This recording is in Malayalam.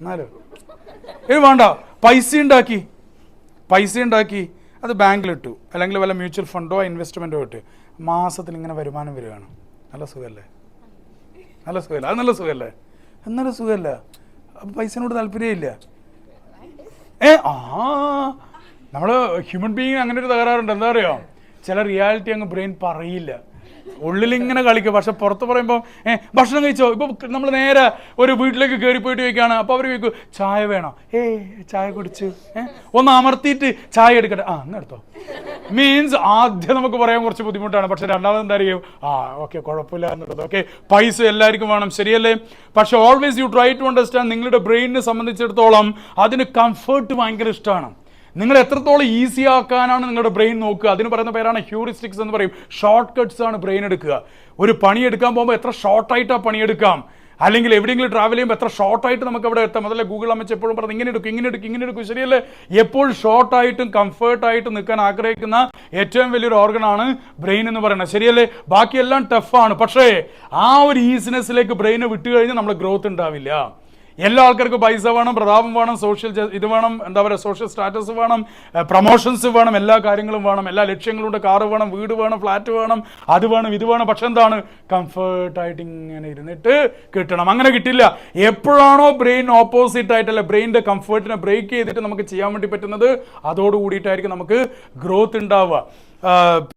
എന്നാലോ. ഏ വേണ്ട. പൈസ ഉണ്ടാക്കി. പൈസ ഉണ്ടാക്കി. അത് ബാങ്കിലിട്ടു. അല്ലെങ്കിൽ വല്ല മ്യൂച്വൽ ഫണ്ടോ ഇൻവെസ്റ്റ്മെന്റോ ഇട്ട് മാസത്തിൽ ഇങ്ങനെ വരുമാനം വരികയാണ്. നല്ല സുഖമല്ലേ നല്ല സുഖമല്ല അത് നല്ല സുഖമല്ലേ എന്നാലും സുഖമല്ല അപ്പം പൈസനോട് താല്പര്യമില്ല. ഏ ആ. നമ്മൾ ഹ്യൂമൻ ബീങ് അങ്ങനെ ഒരു തകരാറുണ്ട്. എന്താ പറയുക ചില റിയാലിറ്റി അങ്ങ് ബ്രെയിൻ പറയില്ല. ഉള്ളിൽ ഇങ്ങനെ കളിക്കും. പക്ഷെ പുറത്ത് പറയുമ്പോൾ ഏ ഭക്ഷണം കഴിച്ചോ? ഇപ്പൊ നമ്മൾ നേരെ ഒരു വീട്ടിലേക്ക് കയറി പോയിട്ട് ചോദിക്കുകയാണ്. അപ്പോൾ അവർ ചോദിക്കും ചായ വേണോ? ഏ ചായ കുടിച്ചു. ഏ ഒന്ന് അമർത്തിയിട്ട് ചായ എടുക്കട്ടെ. ആ അങ്ങനെ എടുത്തോ. മീൻസ് ആദ്യം നമുക്ക് പറയാൻ കുറച്ച് ബുദ്ധിമുട്ടാണ്. പക്ഷെ രണ്ടാമത് എന്താ അറിയും? ആ ഓക്കെ കുഴപ്പമില്ല എന്നുള്ളത്. ഓക്കെ പൈസ എല്ലാവർക്കും വേണം. ശരിയല്ലേ? പക്ഷെ always you try to understand നിങ്ങളുടെ ബ്രെയിനിനെ സംബന്ധിച്ചിടത്തോളം അതിന് കംഫേർട്ട് ഭയങ്കര ഇഷ്ടമാണ്. നിങ്ങൾ എത്രത്തോളം ഈസി ആക്കാനാണ് നിങ്ങളുടെ ബ്രെയിൻ നോക്കുക? അതിന് പറയുന്ന പേരാണ് ഹ്യൂറിസ്റ്റിക്സ് എന്ന് പറയും. ഷോർട്ട് കട്ട്സ് ആണ് ബ്രെയിൻ എടുക്കുക. ഒരു പണി എടുക്കാൻ പോകുമ്പോൾ എത്ര ഷോർട്ടായിട്ടാണ് പണിയെടുക്കാം അല്ലെങ്കിൽ എവിടെയെങ്കിലും ട്രാവൽ ചെയ്യുമ്പോൾ എത്ര ഷോർട്ടായിട്ട് നമുക്ക് അവിടെ എത്താം? അതല്ലേ ഗൂഗിൾ അമ്മച്ച് എപ്പോഴും പറഞ്ഞു ഇങ്ങനെ എടുക്കും ഇങ്ങനെ എടുക്കും ഇങ്ങനെ എടുക്കും. ശരിയല്ലേ? എപ്പോഴും ഷോർട്ടായിട്ടും കംഫേർട്ടായിട്ടും നിൽക്കാൻ ആഗ്രഹിക്കുന്ന ഏറ്റവും വലിയൊരു ഓർഗനാണ് ബ്രെയിൻ എന്ന് പറയുന്നത്. ശരിയല്ലേ? ബാക്കിയെല്ലാം ടഫാണ് പക്ഷേ ആ ഒരു ഈസിനെസ്സിലേക്ക് ബ്രെയിനെ വിട്ടുകഴിഞ്ഞാൽ നമ്മുടെ ഗ്രോത്ത് ഉണ്ടാവില്ല. എല്ലാ ആൾക്കാർക്കും പൈസ വേണം പ്രതാപം വേണം സോഷ്യൽ ഇത് വേണം എന്താ പറയുക സോഷ്യൽ സ്റ്റാറ്റസ് വേണം പ്രൊമോഷൻസ് വേണം എല്ലാ കാര്യങ്ങളും വേണം എല്ലാ ലക്ഷ്യങ്ങളും ലക്ഷ്യങ്ങളുണ്ട്. കാറ് വേണം വീട് വേണം ഫ്ലാറ്റ് വേണം അത് വേണം ഇത് വേണം. പക്ഷെ എന്താണ്? കംഫർട്ടായിട്ട് ഇങ്ങനെ ഇരുന്നിട്ട് കിട്ടണം. അങ്ങനെ കിട്ടില്ല. എപ്പോഴാണോ ബ്രെയിൻ ഓപ്പോസിറ്റ് ആയിട്ടല്ല ബ്രെയിനിന്റെ കംഫർട്ടിനെ ബ്രേക്ക് ചെയ്തിട്ട് നമുക്ക് ചെയ്യാൻ വേണ്ടി പറ്റുന്നത്? അതോടുകൂടിയിട്ടായിരിക്കും നമുക്ക് ഗ്രോത്ത് ഉണ്ടാവുക.